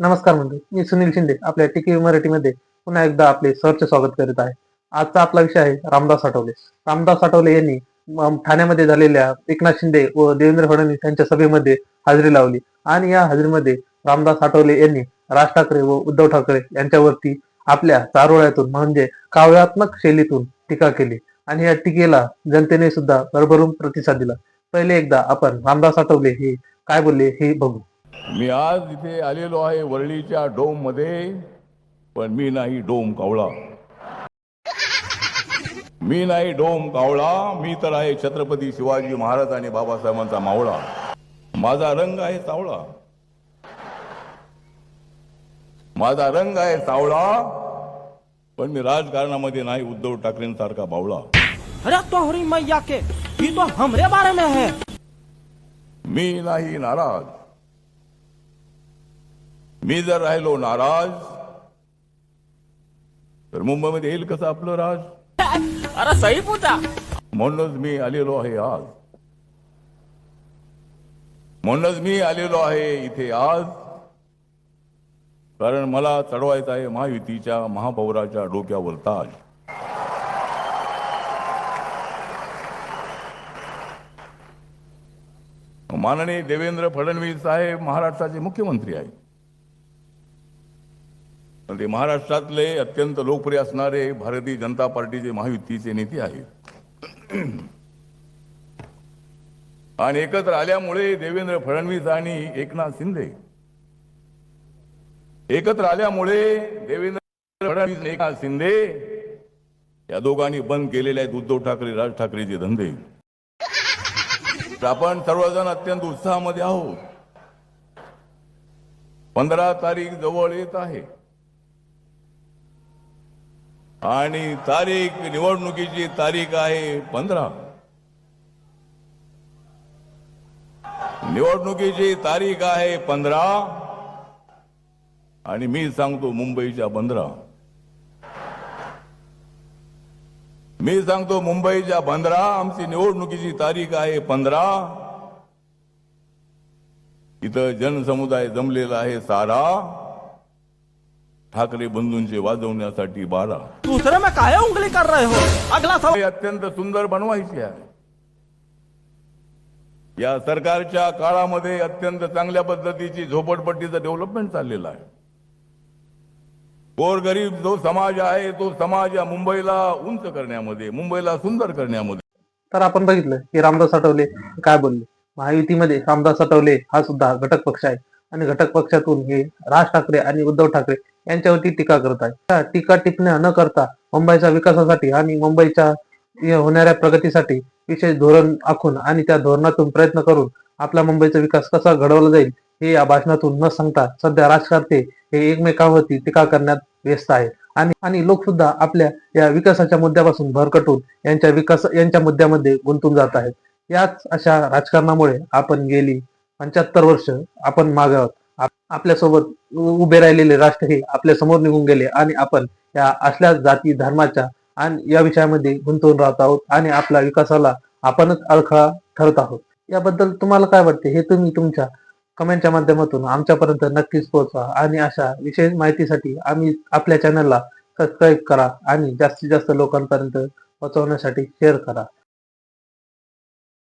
नमस्कार म्हणजे मी सुनील शिंदे आपल्या टिकी मराठीमध्ये पुन्हा एकदा आपले सहर्ष स्वागत करीत आहे. आजचा आपला विषय आहे रामदास आठवले. रामदास आठवले यांनी ठाण्यामध्ये झालेल्या एकनाथ शिंदे व देवेंद्र फडणवीस यांच्या सभेमध्ये हजेरी लावली. आणि या हजेरीमध्ये रामदास आठवले यांनी राज ठाकरे व उद्धव ठाकरे यांच्यावरती आपल्या चारोळ्यातून म्हणजे काव्यात्मक शैलीतून टीका केली. आणि या टीकेला जनतेने सुद्धा भरभरून प्रतिसाद दिला. पहिले एकदा आपण रामदास आठवले हे काय बोलले हे बघू. मी आज इथे आलेलो आहे वरळीच्या डोममध्ये पण मी नाही डोम कावळा. मी नाही डोम कावळा मी तर आहे छत्रपती शिवाजी महाराज आणि बाबासाहेबांचा मावळा. माझा रंग आहे सावळा. माझा रंग आहे सावळा पण मी राजकारणामध्ये नाही उद्धव ठाकरेंसारखा बावळा. अरे तोहरी मैया के तो हमरे बारे में है। मी नाही नाराज. मी जर राहिलो नाराज तर मुंबईमध्ये येईल कसं आपलं राज? अरे सही पूछा म्हणूनच मी आलेलो आहे आज. म्हणूनच मी आलेलो आहे इथे आज. कारण मला चढवायचं आहे महायुतीच्या महापौराच्या डोक्यावर ताज. माननीय देवेंद्र फडणवीस साहेब महाराष्ट्राचे मुख्यमंत्री आहेत. पण ते महाराष्ट्रातले अत्यंत लोकप्रिय असणारे भारतीय जनता पार्टीचे महायुतीचे नेते आहेत. आणि एकत्र आल्यामुळे देवेंद्र फडणवीस आणि एकनाथ शिंदे. एकत्र आल्यामुळे देवेंद्र फडणवीस एकनाथ शिंदे या दोघांनी बंद केलेले आहेत उद्धव ठाकरे राज ठाकरेचे धंदे. तर आपण सर्वजण अत्यंत उत्साहामध्ये आहोत. पंधरा तारीख जवळ येत आहे. आणि तारीख निवडणुकीची तारीख आहे पंधरा. निवडणुकीची तारीख आहे पंधरा. आणि मी सांगतो मुंबईच्या बंदरा. मी सांगतो मुंबईच्या बंदरा आमची निवडणुकीची तारीख आहे पंधरा. इथं जनसमुदाय जमलेला आहे सारा. ठाकरे बंधूंचे वाजवण्यासाठी बारा. दूसरे में काहे उंगली कर रहे हो? अगला सवाल. अत्यंत सुंदर बनवायची आहे. या सरकारच्या काळामध्ये अत्यंत चांगल्या पद्धतीची झोपडपट्टीचं डेव्हलपमेंट चाललेलं आहे. गोरगरीब जो समाज आहे तो समाज या मुंबईला उंच करण्यामध्ये मुंबईला सुंदर करण्यामध्ये. तर आपण बघितलं की रामदास आठवले काय बोलले? महायुतीमध्ये रामदास आठवले हा सुद्धा घटक पक्ष आहे. आणि घटक पक्षातून हे राज ठाकरे आणि उद्धव ठाकरे यांच्यावरती टीका करत आहे त्या टीका टिपण्या न करता मुंबईच्या विकासासाठी आणि मुंबईच्या होणाऱ्या प्रगतीसाठी विशेष धोरण आखून आणि त्या धोरणातून प्रयत्न करून आपला मुंबईचा विकास कसा घडवला जाईल हे या भाषणातून न सांगता सध्या राजकारते हे एकमेकांवरती टीका करण्यात व्यस्त आहे आणि आणि लोक सुद्धा आपल्या या विकासाच्या मुद्द्यापासून भरकटून यांच्या विकास यांच्या मुद्द्यामध्ये गुंतून जात आहेत. याच अशा राजकारणामुळे आपण गेली पंच्याहत्तर वर्ष आपण माग आहोत. आपल्यासोबत उभे राहिलेले राष्ट्र हे आपल्यासमोर निघून गेले आणि आपण या असल्या जाती धर्माच्या आणि या विषयामध्ये गुंतवून राहत आहोत आणि आपल्या विकासाला आपणच अडखळा ठरत आहोत. याबद्दल तुम्हाला काय वाटते? हे तुम्ही तुमच्या कमेंटच्या माध्यमातून आमच्यापर्यंत नक्कीच पोहोचवा आणि अशा विशेष माहितीसाठी आम्ही आपल्या चॅनलला सबस्क्राईब करा आणि जास्तीत जास्त लोकांपर्यंत पोहोचवण्यासाठी शेअर करा.